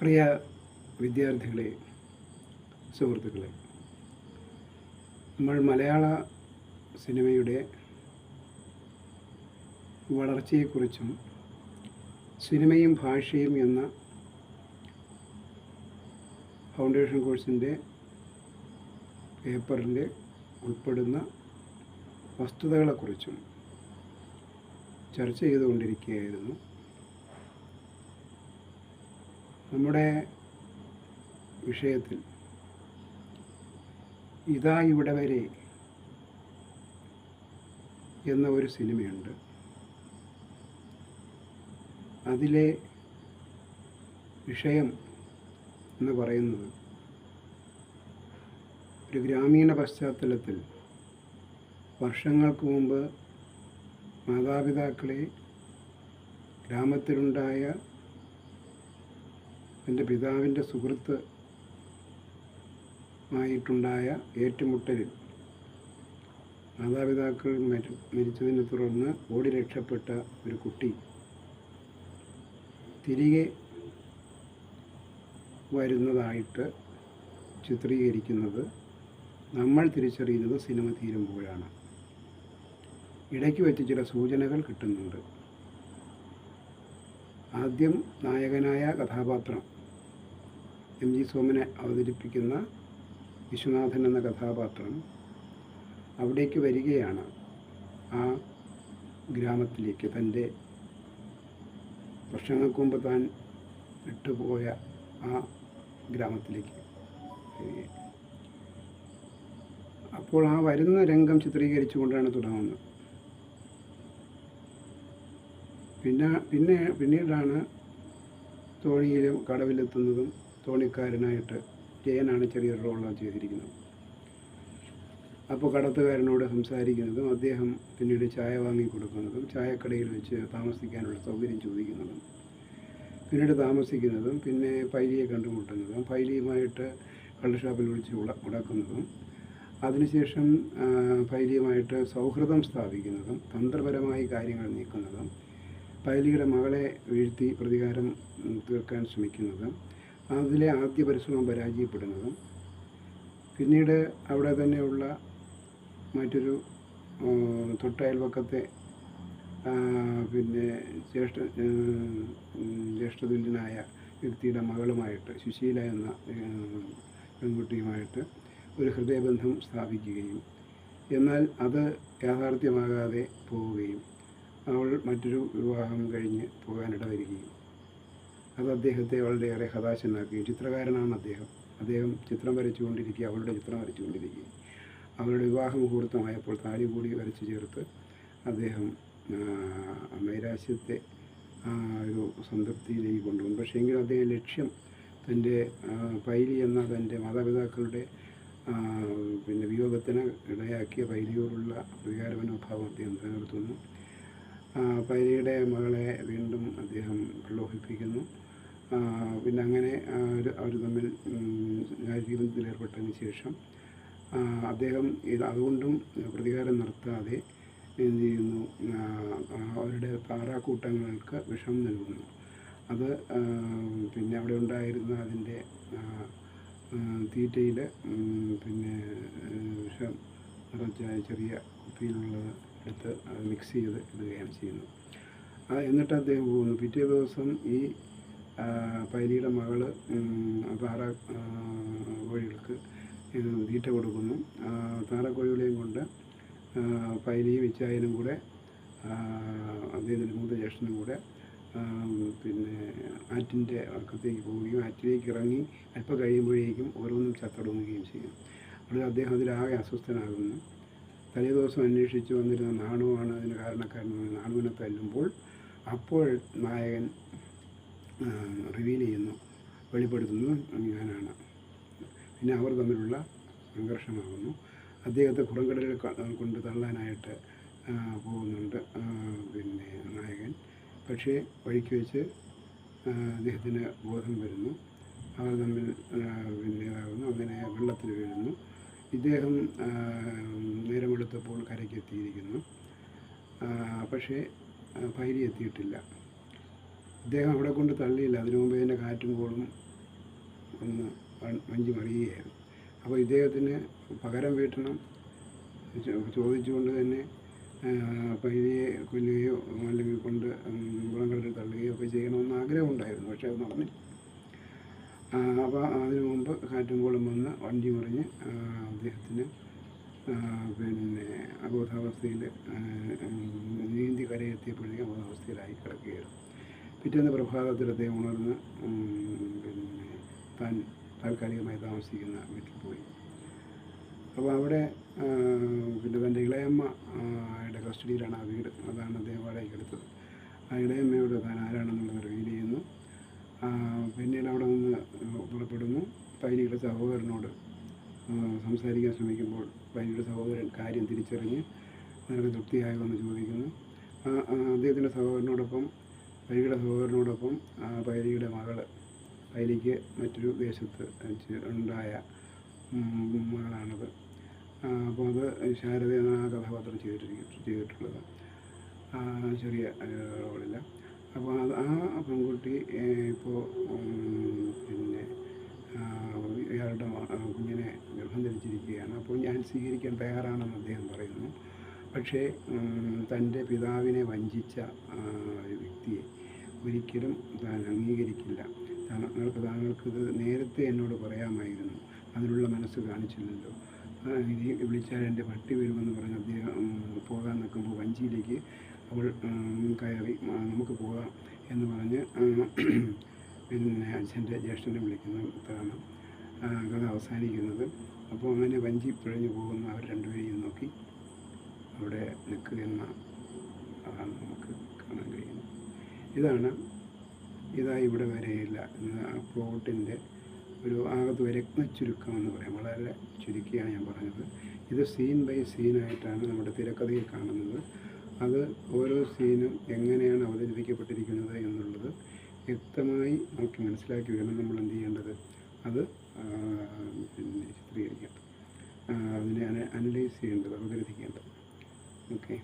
പ്രിയ വിദ്യാർത്ഥികളെ സുഹൃത്തുക്കളെ നമ്മൾ മലയാള സിനിമയുടെ വളർച്ചയെക്കുറിച്ചും സിനിമയും ഭാഷയും എന്ന ഫൗണ്ടേഷൻ കോഴ്സിന്റെ പേപ്പറിന്റെ ഉൾപ്പെടുന്ന വസ്തുതകളെക്കുറിച്ചും ചർച്ച ചെയ്തുകൊണ്ടിരിക്കുകയായിരുന്നു. നമ്മുടെ വിഷയത്തിൽ ഇതാ ഇവിടെ വരെ എന്ന ഒരു സിനിമയുണ്ട്. അതിലെ വിഷയം എന്ന് പറയുന്നത് ഒരു ഗ്രാമീണ പശ്ചാത്തലത്തിൽ വർഷങ്ങൾക്ക് മുമ്പ് മാതാപിതാക്കളെ ഗ്രാമത്തിലുണ്ടായ എന്റെ പിതാവിന്റെ സുഹൃത്ത് ആയിട്ടുണ്ടായ ഏറ്റുമുട്ടലിൽ മാതാപിതാക്കൾ മരി മരിച്ചതിനെ തുടർന്ന് ഓടി രക്ഷപ്പെട്ട ഒരു കുട്ടി. തിരികെ വരുന്നതായിട്ട് ചിത്രീകരിക്കുന്നത് നമ്മൾ തിരിച്ചറിയുന്നത് സിനിമ തീരുമ്പോഴാണ്. ഇടയ്ക്ക് വെച്ച് ചില സൂചനകൾ കിട്ടുന്നുണ്ട്. ആദ്യം നായകനായ കഥാപാത്രം എം ജി സോമനെ അവതരിപ്പിക്കുന്ന വിശ്വനാഥൻ എന്ന കഥാപാത്രം അവിടേക്ക് വരികയാണ് ആ ഗ്രാമത്തിലേക്ക്. തന്റെ വർഷങ്ങൾക്ക് മുമ്പ് താൻ വിട്ടുപോയ ആ ഗ്രാമത്തിലേക്ക് അപ്പോൾ ആ വരുന്ന രംഗം ചിത്രീകരിച്ചുകൊണ്ടാണ് തുടങ്ങുന്നത്. പിന്നെ പിന്നെ പിന്നീടാണ് തോണിയിലും കടവിലെത്തുന്നതും തോണിക്കാരനായിട്ട് ജയനാണ് ചെറിയൊരു റോളാണ് ചെയ്തിരിക്കുന്നത്. അപ്പോൾ കടത്തുകാരനോട് സംസാരിക്കുന്നതും അദ്ദേഹം പിന്നീട് ചായ വാങ്ങി കൊടുക്കുന്നതും ചായക്കടയിൽ വെച്ച് താമസിക്കാനുള്ള സൗകര്യം ചോദിക്കുന്നതും പിന്നീട് താമസിക്കുന്നതും പിന്നെ പൈലിയെ കണ്ടുമുട്ടുന്നതും പൈലിയുമായിട്ട് കള്ളുഷാപ്പിൽ വിളിച്ച് ഉടക്കുന്നതും അതിനുശേഷം പൈലിയുമായിട്ട് സൗഹൃദം സ്ഥാപിക്കുന്നതും തന്ത്രപരമായി കാര്യങ്ങൾ നീക്കുന്നതും പൈലിയുടെ മകളെ വീഴ്ത്തി പ്രതികാരം തീർക്കാൻ ശ്രമിക്കുന്നതും അതിലെ ആദ്യ പരിശ്രമം പരാജയപ്പെടുന്നതും പിന്നീട് അവിടെ തന്നെയുള്ള മറ്റൊരു തൊട്ടയൽവക്കത്തെ പിന്നെ ജ്യേഷ്ഠ ജ്യേഷ്ഠതുല്യനായ വ്യക്തിയുടെ മകളുമായിട്ട് സുശീല എന്ന പെൺകുട്ടിയുമായിട്ട് ഒരു ഹൃദയബന്ധം സ്ഥാപിക്കുകയും എന്നാൽ അത് യാഥാർത്ഥ്യമാകാതെ പോവുകയും അവൾ മറ്റൊരു വിവാഹം കഴിഞ്ഞ് പോകാനിട വരികയും അത് അദ്ദേഹത്തെ വളരെയേറെ ഹതാശനാക്കുകയും ചിത്രകാരനാണ് അദ്ദേഹം. അദ്ദേഹം ചിത്രം വരച്ചുകൊണ്ടിരിക്കുക അവളുടെ ചിത്രം വരച്ചുകൊണ്ടിരിക്കുക അവരുടെ വിവാഹ മുഹൂർത്തമായപ്പോൾ താലി കൂടി വരച്ചു ചേർത്ത് അദ്ദേഹം നൈരാശ്യത്തെ ഒരു സംതൃപ്തിയിലേക്ക് കൊണ്ടുവന്നു. പക്ഷേ എങ്കിലും അദ്ദേഹം ലക്ഷ്യം തന്റെ പൈലി എന്ന തന്റെ മാതാപിതാക്കളുടെ പിന്നെ വിയോഗത്തിന് ഇടയാക്കിയ പൈലിയോടുള്ള പ്രതികാര മനോഭാവം അദ്ദേഹം നിലനിർത്തുന്നു. പൈലിയുടെ മകളെ വീണ്ടും അദ്ദേഹം പ്രലോഭിപ്പിക്കുന്നു. പിന്നെ അങ്ങനെ അവർ തമ്മിൽ ജീവിതത്തിൽ ശേഷം അദ്ദേഹം ഇത് അതുകൊണ്ടും പ്രതികാരം നടത്താതെ എന്ത് ചെയ്യുന്നു അവരുടെ താറാക്കൂട്ടങ്ങൾക്ക് വിഷം നൽകുന്നു. അത് പിന്നെ അവിടെ ഉണ്ടായിരുന്ന അതിന്റെ തീറ്റയിൽ പിന്നെ വിഷം നിറച്ച ചെറിയ കുപ്പിയിലുള്ളത് എടുത്ത് മിക്സ് ചെയ്ത് ഇടുകയാണ് ചെയ്യുന്നത്. എന്നിട്ട് അദ്ദേഹം പോകുന്നു. പിറ്റേ ദിവസം ഈ മകൾ ഉം, താറ കോഴികൾക്ക് തീറ്റ കൊടുക്കുന്നു. താറ താറക്കോഴികളെയും കൊണ്ട് പൈലിയും ഇച്ചായനും കൂടെ അദ്ദേഹത്തിന്റെ മൂത്ത ജ്യേഷ്ഠനും കൂടെ പിന്നെ ആറ്റിന്റെ അക്കത്തേക്ക് പോവുകയും ആറ്റിലേക്ക് ഇറങ്ങി അല്പം കഴിയുമ്പോഴേക്കും ഓരോന്നും ചത്തൊടുങ്ങുകയും ചെയ്യും. അപ്പോൾ അദ്ദേഹം അതിലാകെ അസ്വസ്ഥനാകുന്നു. തലേ ദിവസം അന്വേഷിച്ച് വന്നിരുന്ന നാണുവാണ് അതിന് കാരണക്കാരൻ നാണുവിനെ തല്ലുമ്പോൾ അപ്പോൾ നായകൻ റിവീൽ ചെയ്യുന്നു വെളിപ്പെടുത്തുന്നു ഞാനാണ്. പിന്നെ അവർ തമ്മിലുള്ള സംഘർഷമാകുന്നു. അദ്ദേഹത്തെ പുറംകടലിൽ കൊണ്ട് തള്ളാനായിട്ട് പോകുന്നുണ്ട് പിന്നെ നായകൻ. പക്ഷേ വഴിക്ക് വെച്ച് അദ്ദേഹത്തിന് ബോധം വരുന്നു. അവർ തമ്മിൽ പിന്നെ ഇതാകുന്നു അങ്ങനെ വെള്ളത്തിൽ വീഴുന്നു. ഇദ്ദേഹം നേരമെടുത്തപ്പോൾ കരയ്ക്കെത്തിയിരിക്കുന്നു പക്ഷേ പൈരി എത്തിയിട്ടില്ല. ഇദ്ദേഹം അവിടെ കൊണ്ട് തള്ളിയില്ല. അതിനു മുമ്പേ തന്നെ കാറ്റും കോളും ഒന്ന് വഞ്ചി മറിയുകയായിരുന്നു. അപ്പോൾ ഇദ്ദേഹത്തിന് പകരം വീട്ടണം ചോദിച്ചുകൊണ്ട് തന്നെ പൈതിയെ കൊല്ലുകയോ അല്ലെങ്കിൽ കൊണ്ട് കുളങ്കടലിൽ തള്ളുകയോ ഒക്കെ ചെയ്യണമെന്ന് ആഗ്രഹമുണ്ടായിരുന്നു. പക്ഷേ അത് നടന്നില്ല. അപ്പോൾ അതിനു മുമ്പ് കാറ്റും കോളും വന്ന് വഞ്ചി മറിഞ്ഞ് അദ്ദേഹത്തിന് പിന്നെ അബോധാവസ്ഥയിൽ നീന്തി കരയെത്തിയപ്പോഴേക്കും അബോധാവസ്ഥയിലായി കിടക്കുകയായിരുന്നു. പിറ്റേന്ന് പ്രഭാതത്തിൽ അദ്ദേഹം ഉണർന്ന് പിന്നെ താൻ താൽക്കാലികമായി താമസിക്കുന്ന വീട്ടിൽ പോയി. അപ്പോൾ അവിടെ പിന്നെ തന്റെ ഇളയമ്മ ആ, കസ്റ്റഡിയിലാണ് ആ വീട്. അതാണ് അദ്ദേഹം വാടകയ്ക്ക് എടുത്തത്. ആ ഇളയമ്മയോട് താൻ ആരാണെന്നുള്ളത് റിവീൽ ചെയ്യുന്നു. പിന്നീട് അവിടെ നിന്ന് പുറപ്പെടുന്നു. പൈനിയുടെ സഹോദരനോട് സംസാരിക്കാൻ ശ്രമിക്കുമ്പോൾ പൈനിയുടെ സഹോദരൻ കാര്യം തിരിച്ചറിഞ്ഞ് നിനക്ക് തൃപ്തിയായോ എന്ന് ചോദിക്കുന്നു. അദ്ദേഹത്തിന്റെ സഹോദരനോടൊപ്പം പൈലിയുടെ സഹോദരനോടൊപ്പം ആ, പൈലിയുടെ മകൾ പൈലിക്ക് മറ്റൊരു ദേശത്ത് ഉണ്ടായ മകളാണത്. അപ്പോൾ അത് ശാരദ എന്ന കഥാപാത്രം ചെയ്തിട്ടിരിക്കും ചെയ്തിട്ടുള്ളത്. ചെറിയ റോളില്ല. അപ്പോൾ അത് ആ പെൺകുട്ടി ഇപ്പോൾ പിന്നെ ഇയാളുടെ കുഞ്ഞിനെ ഗർഭം ധരിച്ചിരിക്കുകയാണ്. അപ്പോൾ ഞാൻ സ്വീകരിക്കാൻ തയ്യാറാണെന്ന് അദ്ദേഹം പറയുന്നു. പക്ഷേ തന്റെ പിതാവിനെ വഞ്ചിച്ച വ്യക്തിയെ ഒരിക്കലും താൻ അംഗീകരിക്കില്ല. താങ്കൾക്ക് താങ്കൾക്കിത് നേരത്തെ എന്നോട് പറയാമായിരുന്നു. അതിനുള്ള മനസ്സ് കാണിച്ചില്ലല്ലോ. ഇനി വിളിച്ചാൽ എന്റെ പട്ടി വരുമെന്ന് പറഞ്ഞ് അദ്ദേഹം പോകാൻ നിൽക്കുമ്പോൾ വഞ്ചിയിലേക്ക് അവൾ കയറി നമുക്ക് പോകാം എന്ന് പറഞ്ഞ് പിന്നെ അച്ഛന്റെ ജ്യേഷ്ഠനെ വിളിക്കുന്നതാണ് കഥ അവസാനിക്കുന്നത്. അപ്പോൾ അങ്ങനെ വഞ്ചി പിഴഞ്ഞു പോകുന്ന അവർ രണ്ടുപേരെയും നോക്കി അവിടെ നിൽക്കുക എന്ന നമുക്ക് കാണാൻ കഴിയുന്നത് ഇതാണ്. ഇതായി ഇവിടെ വരെയില്ല. എന്ന പ്ലോട്ടിന്റെ ഒരു ആകത്ത് രത്ന ചുരുക്കം എന്ന് പറയാം. വളരെ ചുരുക്കിയാണ് ഞാൻ പറഞ്ഞത്. ഇത് സീൻ ബൈ സീനായിട്ടാണ് നമ്മുടെ തിരക്കഥയിൽ കാണുന്നത്. അത് ഓരോ സീനും എങ്ങനെയാണ് അവതരിപ്പിക്കപ്പെട്ടിരിക്കുന്നത് എന്നുള്ളത് വ്യക്തമായി നമുക്ക് മനസ്സിലാക്കി വേണം നമ്മൾ എന്ത് ചെയ്യേണ്ടത്? അത് പിന്നെ ചിത്രീകരിക്കേണ്ടത് അതിനെ അനലൈസ് ചെയ്യേണ്ടത് അവതരിപ്പിക്കേണ്ടത്. ഓക്കെ.